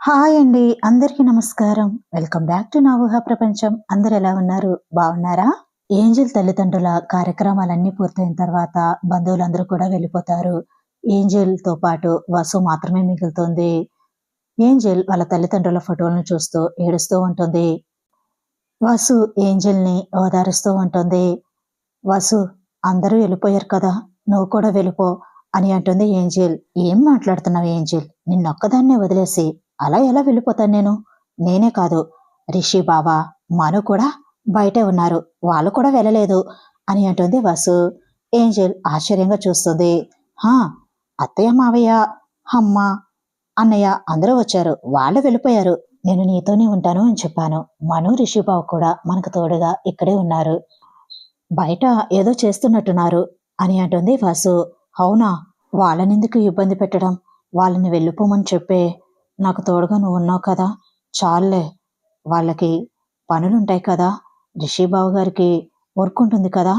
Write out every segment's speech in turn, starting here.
Hi అండి అందరికీ నమస్కారం. వెల్కమ్ బ్యాక్ టు నా ఊహా ప్రపంచం. అందరు ఎలా ఉన్నారు? బాగున్నారా? ఏంజల్ తల్లిదండ్రుల కార్యక్రమాలన్నీ పూర్తయిన తర్వాత బంధువులందరూ కూడా వెళ్ళిపోతారు. ఏంజల్తో పాటు వసు మాత్రమే మిగులుతుంది. ఏంజల్ వాళ్ళ తల్లిదండ్రుల ఫోటోలను చూస్తూ ఏడుస్తూ ఉంటుంది. వసు ఏంజల్ని ఓదారుస్తూ ఉంటుంది. వసు అందరూ వెళ్ళిపోయారు కదా నువ్వు కూడా వెళ్ళిపో అని అంటుంది ఏంజల్. ఏం మాట్లాడుతున్నావు ఏంజల్? నిన్నొక్కదాన్నే వదిలేసి అలా ఎలా వెళ్ళిపోతాను నేను? నేనే కాదు. రిషి బాబా మను కూడా బయటే ఉన్నారు. వాళ్ళు కూడా వెళ్ళలేదు అని అంటుంది వసు. ఏంజల్ ఆశ్చర్యంగా చూస్తుంది. హా అత్తయ్య మావయ్య అమ్మ అన్నయ్య అందరూ వచ్చారు. వాళ్ళు వెళ్ళిపోయారు. నేను నీతోనే ఉంటాను అని చెప్పాను. మను రిషి బాబు కూడా మనకు తోడుగా ఇక్కడే ఉన్నారు. బయట ఏదో చేస్తున్నట్టున్నారు అని అంటుంది వాసు. అవునా? వాళ్ళనెందుకు ఇబ్బంది పెట్టడం? వాళ్ళని వెళ్ళిపోమని చెప్పే నాకు తోడుగా నువ్వు ఉన్నావు కదా. చాలులే. వాళ్ళకి పనులుంటాయి కదా. రిషిబాబు గారికి వర్క్ ఉంటుంది కదా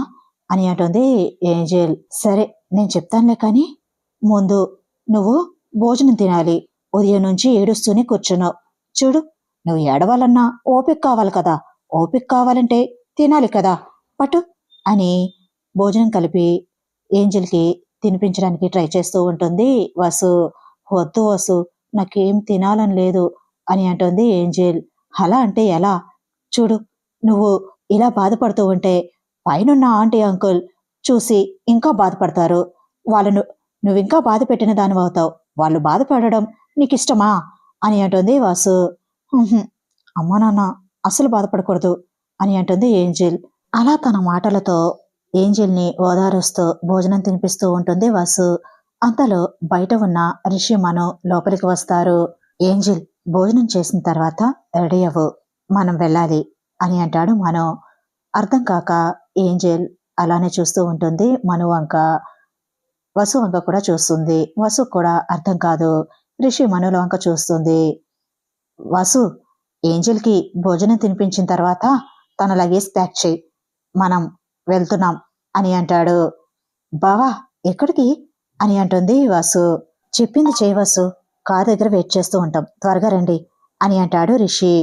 అని అంటుంది ఏంజెల్. సరే నేను చెప్తానులే కానీ ముందు నువ్వు భోజనం తినాలి. ఉదయం నుంచి ఏడుస్తూనే కూర్చున్నావు. చూడు నువ్వు ఏడవాలన్నా ఓపిక కావాలి కదా. ఓపిక కావాలంటే తినాలి కదా. పట్టు అని భోజనం కలిపి ఏంజల్కి తినిపించడానికి ట్రై చేస్తూ ఉంటుంది వసు. వద్దు వసు. నాకేం తినాలని లేదు అని అంటుంది ఏంజెల్. అలా అంటే ఎలా? చూడు నువ్వు ఇలా బాధపడుతూ ఉంటే పైనున్న ఆంటీ అంకుల్ చూసి ఇంకా బాధపడతారు. వాళ్ళను నువ్వు ఇంకా బాధ పెట్టిన దాని అవుతావు. వాళ్ళు బాధపడడం నీకు ఇష్టమా అని అంటుంది వాసు. అమ్మా నాన్న అసలు బాధపడకూడదు అని అంటుంది ఏంజిల్. అలా తన మాటలతో ఏంజిల్ని ఓదారుస్తూ భోజనం తినిపిస్తూ ఉంటుంది వాసు. అంతలో బయట ఉన్న రిషి మను లోపలికి వస్తారు. ఏంజిల్ భోజనం చేసిన తర్వాత రెడీ అవ్వు మనం వెళ్ళాలి అని అంటాడు మను. అర్థం కాక ఏంజెల్ అలానే చూస్తూ ఉంటుంది. మను వంక వసు వంక కూడా చూస్తుంది. వసు కూడా అర్థం కాదు. రిషి మనుల వంక చూస్తుంది. వసు ఏంజెల్కి భోజనం తినిపించిన తర్వాత తన లగేజ్ ప్యాక్ చేయి. మనం వెళ్తున్నాం అని అంటాడు. బావా ఎక్కడికి? అని అంటుంది వాసు. చెప్పింది చేయవాసు కారు దగ్గర వెయిట్ చేస్తూ ఉంటాం. త్వరగా రండి అని అంటాడు రిషి.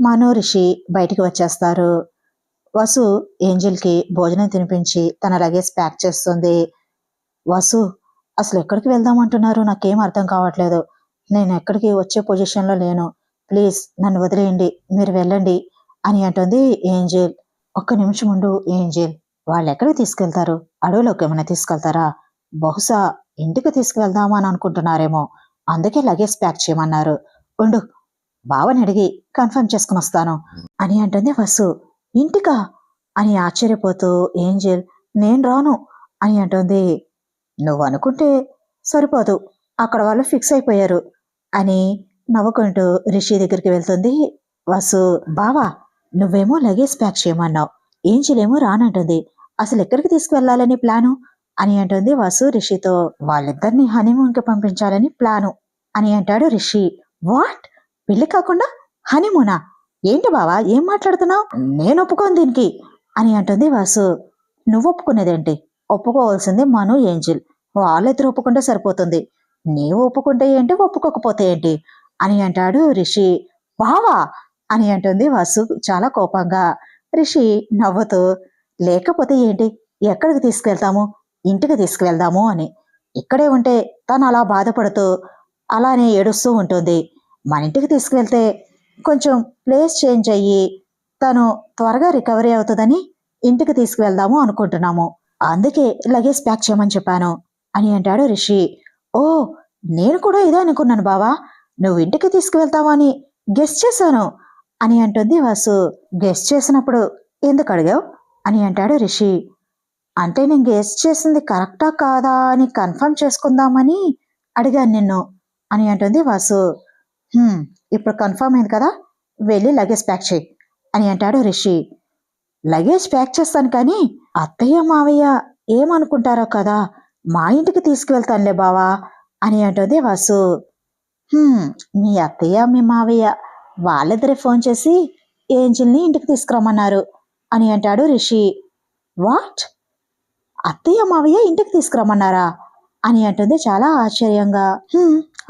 మనో రిషి బయటికి వచ్చేస్తారు. వసు ఏంజిల్కి భోజనం తినిపించి తన లగేజ్ ప్యాక్ చేస్తుంది. వసు అసలు ఎక్కడికి వెళ్దామంటున్నారు నాకేం అర్థం కావట్లేదు. నేను ఎక్కడికి వచ్చే పొజిషన్లో లేను. ప్లీజ్ నన్ను వదిలేయండి. మీరు వెళ్ళండి అని అంటుంది ఏంజిల్. ఒక్క నిమిషం ఉండు ఏంజిల్. వాళ్ళు ఎక్కడికి తీసుకెళ్తారు? అడవిలోకి ఏమైనా తీసుకెళ్తారా? బహుశా ఇంటికి తీసుకువెళ్దామా అని అనుకుంటున్నారేమో. అందుకే లగేజ్ ప్యాక్ చేయమన్నారు. ఉండు బావని అడిగి కన్ఫర్మ్ చేసుకుని వస్తాను అని అంటుంది వసు. ఇంటికా? అని ఆశ్చర్యపోతూ ఏంజల్ నేను రాను అని అంటుంది. నువ్వు అనుకుంటే సరిపోదు అక్కడ వాళ్ళు ఫిక్స్ అయిపోయారు అని నవ్వుకుంటూ రిషి దగ్గరికి వెళ్తుంది వసు. బావా నువ్వేమో లగేజ్ ప్యాక్ చేయమన్నావు ఏంజలేమో రానంటుంది. అసలు ఎక్కడికి తీసుకువెళ్ళాలని ప్లాను? అని అంటుంది వసు. రిషితో వాళ్ళిద్దరిని హనీమూన్కి పంపించాలని ప్లాను. అని అంటాడు రిషి. వాట్? పెళ్ళి కాకుండా హనీమూనా? ఏంటి బావా ఏం మాట్లాడుతున్నావు? నేను ఒప్పుకోను దీనికి అని అంటుంది వాసు. నువ్వు ఒప్పుకునేదేంటి? ఒప్పుకోవాల్సింది మను ఏంజిల్. వాళ్ళిద్దరు ఒప్పుకుంటే సరిపోతుంది. నీవు ఒప్పుకుంటే ఏంటి ఒప్పుకోకపోతే ఏంటి? అని అంటాడు రిషి. బావా అని అంటుంది వాసు చాలా కోపంగా. రిషి నవ్వుతూ లేకపోతే ఏంటి? ఎక్కడికి తీసుకెళ్తాము? ఇంటికి తీసుకువెళ్దాము అని. ఇక్కడే ఉంటే తను అలా బాధపడుతూ అలానే ఏడుస్తూ ఉంటుంది. మన ఇంటికి తీసుకువెళ్తే కొంచెం ప్లేస్ చేంజ్ అయ్యి తను త్వరగా రికవరీ అవుతుందని ఇంటికి తీసుకువెళ్దాము అనుకుంటున్నాము. అందుకే లగేజ్ ప్యాక్ చేయమని చెప్పాను అని అంటాడు రిషి. ఓ నేను కూడా ఇదే అనుకున్నాను బావా. నువ్వు ఇంటికి తీసుకువెళ్తావని గెస్ట్ చేశాను అని అంటుంది వాసు. గెస్ట్ చేసినప్పుడు ఎందుకు అడిగావు? అని అంటాడు రిషి. అంటే నేను గెస్ చేసింది కరెక్టా కాదా అని కన్ఫర్మ్ చేసుకుందామని అడిగాను నిన్ను అని అంటుంది వాసు. ఇప్పుడు కన్ఫర్మ్ అయింది కదా వెళ్ళి లగేజ్ ప్యాక్ చేయి అని అంటాడు రిషి. లగేజ్ ప్యాక్ చేస్తాను కానీ అత్తయ్య మావయ్య ఏమనుకుంటారో కదా మా ఇంటికి తీసుకువెళ్తానులే బావా అని అంటుంది వాసు. మీ అత్తయ్య మీ మావయ్య వాళ్ళిద్దరే ఫోన్ చేసి ఏంజిల్ని ఇంటికి తీసుకురమ్మన్నారు అని అంటాడు రిషి. వాట్ అత్తయ్య మావయ్య ఇంటికి తీసుకురమ్మన్నారా? అని అంటుంది చాలా ఆశ్చర్యంగా.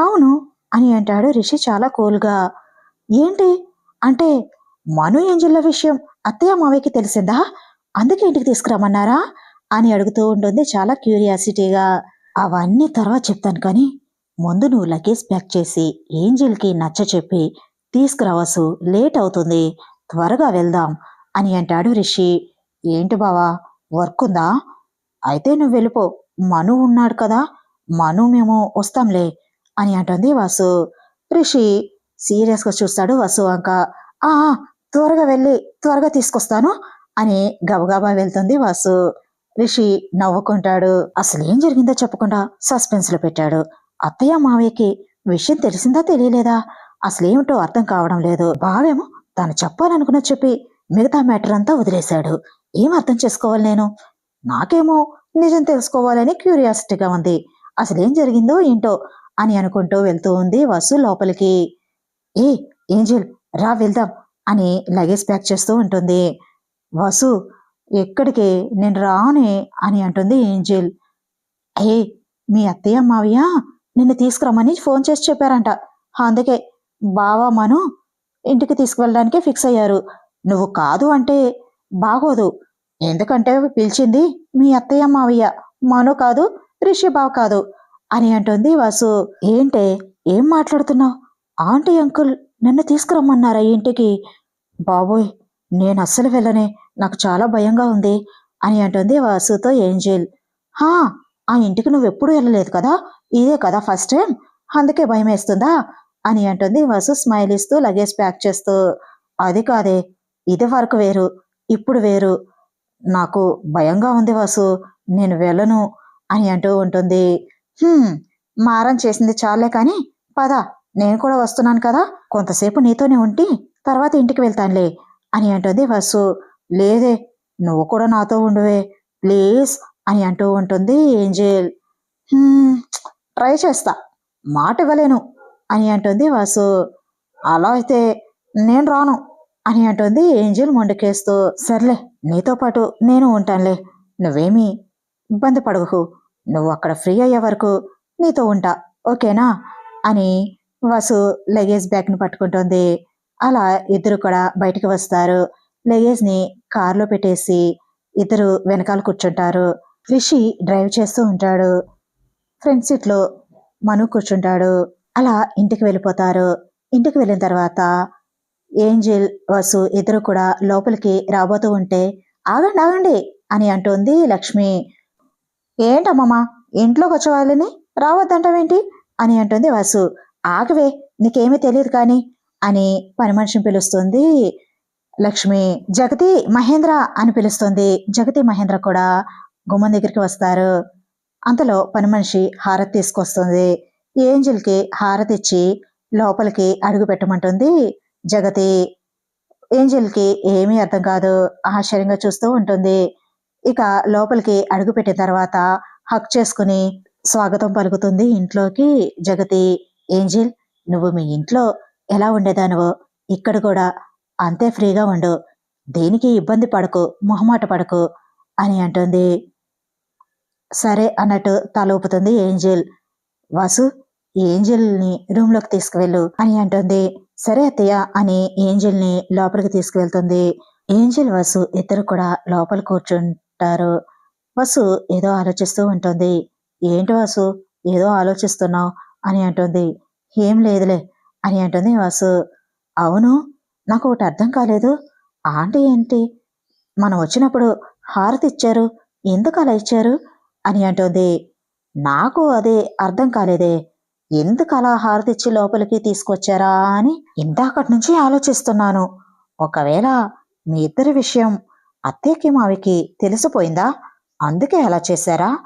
అవును అని అంటాడు రిషి చాలా కూల్గా. ఏంటి? అంటే మను ఏంజిల్ల విషయం అత్తయ్య మావయ్యకి తెలిసిందా? అందుకే ఇంటికి తీసుకురమ్మన్నారా? అని అడుగుతూ ఉంటుంది చాలా క్యూరియాసిటీగా. అవన్నీ తర్వాత చెప్తాను కానీ ముందు నువ్వు లగేజ్ ప్యాక్ చేసి ఏంజిల్కి నచ్చ చెప్పి తీసుకురావచ్చు లేట్ అవుతుంది త్వరగా వెళ్దాం అని అంటాడు రిషి. ఏంటి బావా వర్క్ ఉందా? అయితే నువ్వు వెళ్ళిపో. మను ఉన్నాడు కదా మను మేము వస్తాంలే అని అంటుంది వాసు. రిషి సీరియస్గా చూస్తాడు వసు అంక. ఆ త్వరగా వెళ్ళి త్వరగా తీసుకొస్తాను అని గబగబా వెళ్తుంది వాసు. రిషి నవ్వుకుంటాడు. అసలు ఏం జరిగిందో చెప్పకుండా సస్పెన్స్లో పెట్టాడు. అత్తయ్య మావయ్యకి విషయం తెలిసిందా తెలియలేదా? అసలు అర్థం కావడం లేదు. బావేమో తాను చెప్పాలనుకున్న చెప్పి మిగతా మ్యాటర్ అంతా వదిలేశాడు. ఏం అర్థం చేసుకోవాలి నేను? నాకేమో నిజం తెలుసుకోవాలని క్యూరియాసిటీగా ఉంది. అసలేం జరిగిందో ఏంటో అని అనుకుంటూ వెళ్తూ ఉంది వసు లోపలికి. ఏ ఏంజల్ రా వెళ్దాం అని లగేజ్ ప్యాక్ చేస్తూ ఉంటుంది. వసు ఎక్కడికి? నేను రానే అని అంటుంది ఏంజల్. ఏ మీ అత్తయ్య మావయ్య నిన్ను తీసుకురమ్మని ఫోన్ చేసి చెప్పారంట. అందుకే బావా మను ఇంటికి తీసుకువెళ్ళడానికి ఫిక్స్ అయ్యారు. నువ్వు కాదు అంటే బాగోదు. ఎందుకంటే పిలిచింది మీ అత్తయ్య మావయ్య. మను కాదు రిషిబావ్ కాదు అని అంటుంది వాసు. ఏంటే? ఏం మాట్లాడుతున్నావు? ఆంటీ అంకుల్ నన్ను తీసుకురమ్మన్నారా ఈ ఇంటికి? బాబోయ్ నేను అస్సలు వెళ్ళనే. నాకు చాలా భయంగా ఉంది అని అంటుంది వాసుతో ఏంజెల్. హా ఆ ఇంటికి నువ్వు ఎప్పుడు వెళ్ళలేదు కదా? ఇదే కదా ఫస్ట్ టైం? అందుకే భయం వేస్తుందా? అని అంటుంది వాసు స్మైల్ ఇస్తూ లగేజ్ ప్యాక్ చేస్తూ. అది కాదే ఇది వరకు వేరు ఇప్పుడు వేరు. నాకు భయంగా ఉంది వాసు నేను వెళ్ళను అని అంటూ ఉంటుంది. మారం చేసింది చాలే కానీ పద నేను కూడా వస్తున్నాను కదా కొంతసేపు నీతోనే ఉండి తర్వాత ఇంటికి వెళ్తానులే అని అంటుంది వసు. లేదే నువ్వు కూడా నాతో ఉండువే ప్లీజ్ అని అంటూ ఉంటుంది ఏంజెల్. ట్రై చేస్తా మాట ఇవ్వలేను అని అంటుంది వాసు. అలా అయితే నేను రాను అని అంటుంది ఏంజెల్ మొండకేస్తూ. సర్లే నీతో పాటు నేను ఉంటానులే. నువ్వేమీ ఇబ్బంది పడకు నువ్వు అక్కడ ఫ్రీ అయ్యే వరకు నీతో ఉంటా. ఓకేనా? అని వసు లగేజ్ బ్యాగ్ను పట్టుకుంటుంది. అలా ఇద్దరు కూడా బయటికి వస్తారు. లగేజ్ని కారులో పెట్టేసి ఇద్దరు వెనకాల కూర్చుంటారు. రిషి డ్రైవ్ చేస్తూ ఉంటాడు. ఫ్రంట్ సీట్లో మను కూర్చుంటాడు. అలా ఇంటికి వెళ్ళిపోతారు. ఇంటికి వెళ్ళిన తర్వాత ఏంజెల్ వసు ఇద్దరు కూడా లోపలికి రాబోతూ ఉంటే ఆగండి ఆగండి అని అంటుంది లక్ష్మి. ఏంటమ్మమ్మా ఇంట్లోకి వచ్చేవాళ్ళని రావద్దంటావేంటి? అని అంటుంది వసు. ఆగవే నీకేమీ తెలియదు కానీ అని పని మనిషిని పిలుస్తుంది లక్ష్మి. జగతి మహేంద్ర అని పిలుస్తుంది. జగతి మహేంద్ర కూడా గుమ్మం దగ్గరికి వస్తారు. అంతలో పని మనిషి హారతి తీసుకొస్తుంది. ఏంజిల్కి హారతి ఇచ్చి లోపలికి అడుగు పెట్టమంటుంది జగతి ఏంజల్కి ఏమీ అర్థం కాదు. ఆశ్చర్యంగా చూస్తూ ఉంటుంది. ఇక లోపలికి అడుగు పెట్టిన తర్వాత హక్ చేసుకుని స్వాగతం పలుకుతుంది ఇంట్లోకి. జగతి ఏంజిల్ నువ్వు మీ ఇంట్లో ఎలా ఉండేదానువో ఇక్కడ కూడా అంతే ఫ్రీగా ఉండు. దేనికి ఇబ్బంది పడకు మొహమాట పడకు అని అంటుంది. సరే అన్నట్టు తల ఊపుతుంది ఏంజిల్. వాసు ఏంజిల్ని రూమ్లోకి తీసుకువెళ్ళు అని అంటుంది. సరే అత్తయ్య అని ఏంజిల్ని లోపలికి తీసుకువెళ్తుంది. ఏంజిల్ వసు ఇద్దరు కూడా లోపల కూర్చుంటారు. వసు ఏదో ఆలోచిస్తూ ఉంటుంది. ఏంటి వసు? ఏదో ఆలోచిస్తున్నావు? అని అంటుంది. ఏం లేదులే అని అంటుంది వసు. అవును నాకు ఒకటి అర్థం కాలేదు. ఆంటీ ఏంటి? మనం వచ్చినప్పుడు హారతి ఇచ్చారు. ఎందుకు అలా ఇచ్చారు? అని అంటుంది. నాకు అదే అర్థం కాలేదే. ఎందుకు అలా హారతిచ్చి లోపలికి తీసుకొచ్చారా అని ఇందాకటి నుంచి ఆలోచిస్తున్నాను. ఒకవేళ మీ ఇద్దరి విషయం అత్తయ్యకి మావికి తెలిసిపోయిందా? అందుకే అలా చేశారా?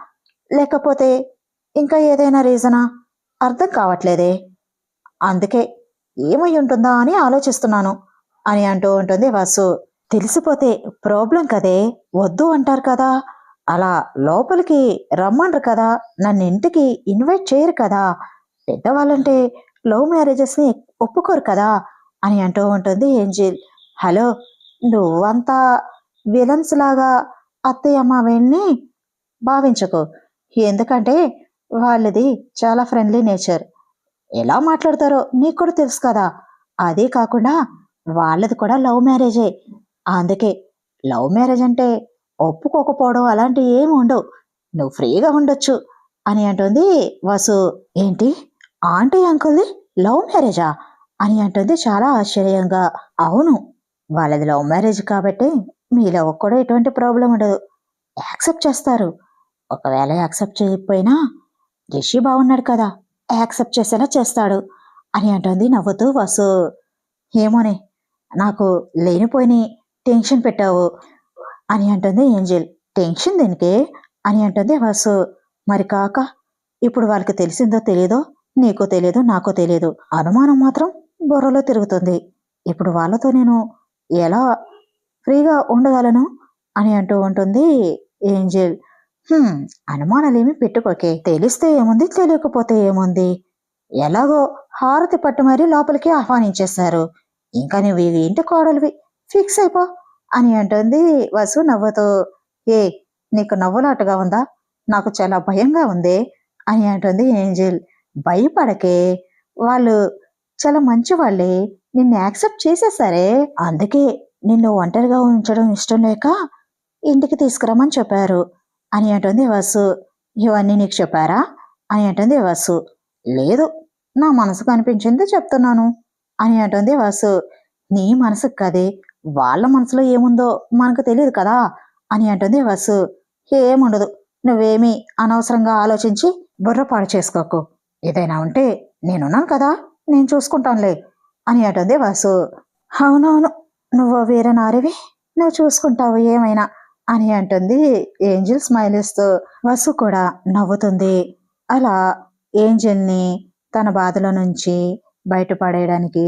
లేకపోతే ఇంకా ఏదైనా రీజనా? అర్థం కావట్లేదే. అందుకే ఏమై ఉంటుందా అని ఆలోచిస్తున్నాను అని అంటూ ఉంటుంది వాసు. తెలిసిపోతే ప్రాబ్లం కదే. వద్దు అంటారు కదా. అలా లోపలికి రమ్మండ్రు కదా. నన్ను ఇంటికి ఇన్వైట్ చేయరు కదా. పెద్దవాళ్ళంటే లవ్ మ్యారేజెస్ని ఒప్పుకోరు కదా అని అంటూ ఉంటుంది ఏంజిల్. హలో నువ్వంతా విలన్స్ లాగా అత్తయ్య మావేణ్ణి భావించకు. ఎందుకంటే వాళ్ళది చాలా ఫ్రెండ్లీ నేచర్. ఎలా మాట్లాడతారో నీకు కూడా తెలుసు కదా. అదే కాకుండా వాళ్ళది కూడా లవ్ మ్యారేజే. అందుకే లవ్ మ్యారేజ్ అంటే ఒప్పుకోకపోవడం అలాంటివి ఏమి ఉండవు. నువ్వు ఫ్రీగా ఉండొచ్చు అని అంటుంది వసు. ఏంటి? ఆంటీ అంకుల్ది లవ్ మ్యారేజా? అని అంటుంది చాలా ఆశ్చర్యంగా. అవును వాళ్ళది లవ్ మ్యారేజ్ కాబట్టి మీ కూడా ఎటువంటి ప్రాబ్లం ఉండదు. యాక్సెప్ట్ చేస్తారు. ఒకవేళ యాక్సెప్ట్ చేయకపోయినా రిషి బాగున్నాడు కదా యాక్సెప్ట్ చేసేలా చేస్తాడు అని అంటుంది నవ్వుతూ వసు. ఏమోనే నాకు లేనిపోయిన టెన్షన్ పెట్టావు అని అంటుంది ఏంజిల్. టెన్షన్ దీనికి? అని అంటుంది వసు. మరి కాక ఇప్పుడు వాళ్ళకి తెలిసిందో తెలియదో నీకో తెలియదు నాకో తెలియదు అనుమానం మాత్రం బుర్రలో తిరుగుతుంది. ఇప్పుడు వాళ్ళతో నేను ఎలా ఫ్రీగా ఉండగలను? అని అంటూ ఉంటుంది ఏంజెల్. అనుమానాలేమి పెట్టుకోకే. తెలిస్తే ఏముంది తెలియకపోతే ఏముంది? ఎలాగో హారతి పట్టు మరీ లోపలికి ఆహ్వానించేశారు ఇంకా నువ్వు ఇవి ఇంటి కోడలివి. ఫిక్స్ అయిపో అని అంటుంది వసు నవ్వుతూ. ఏ నీకు నవ్వులాటగా ఉందా? నాకు చాలా భయంగా ఉంది అని అంటుంది ఏంజెల్. భయపడకే. వాళ్ళు చాలా మంచి వాళ్ళే నిన్ను యాక్సెప్ట్ చేసేసరే. అందుకే నిన్ను ఒంటరిగా ఉంచడం ఇష్టం లేక ఇంటికి తీసుకురమ్మని చెప్పారు అని అంటుంది వసు. ఇవన్నీ నీకు చెప్పారా? అని అంటుంది వసు. లేదు నా మనసుకు అనిపించింది చెప్తున్నాను అని అంటుంది వసు. నీ మనసుకు కదే. వాళ్ళ మనసులో ఏముందో మనకు తెలియదు కదా అని అంటుంది వసు. ఏముండదు నువ్వేమీ అనవసరంగా ఆలోచించి బుర్రపాటు చేసుకోకు. ఏదైనా ఉంటే నేనున్నాను కదా నేను చూసుకుంటానులే అని అంటుంది వాసు అవునవును నువ్వు వేరే నారివి నువ్వు చూసుకుంటావు ఏమైనా అని అంటుంది ఏంజిల్ స్మైల్ ఇస్తూ వసు కూడా నవ్వుతుంది. అలా ఏంజిల్ని తన బాధలో నుంచి బయటపడేయడానికి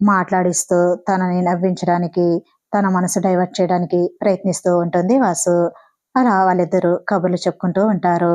మాట్లాడిస్తూ తనని నవ్వించడానికి తన మనసు డైవర్ట్ చేయడానికి ప్రయత్నిస్తూ ఉంటుంది వాసు. అలా వాళ్ళిద్దరూ కబుర్లు చెప్పుకుంటూ ఉంటారు.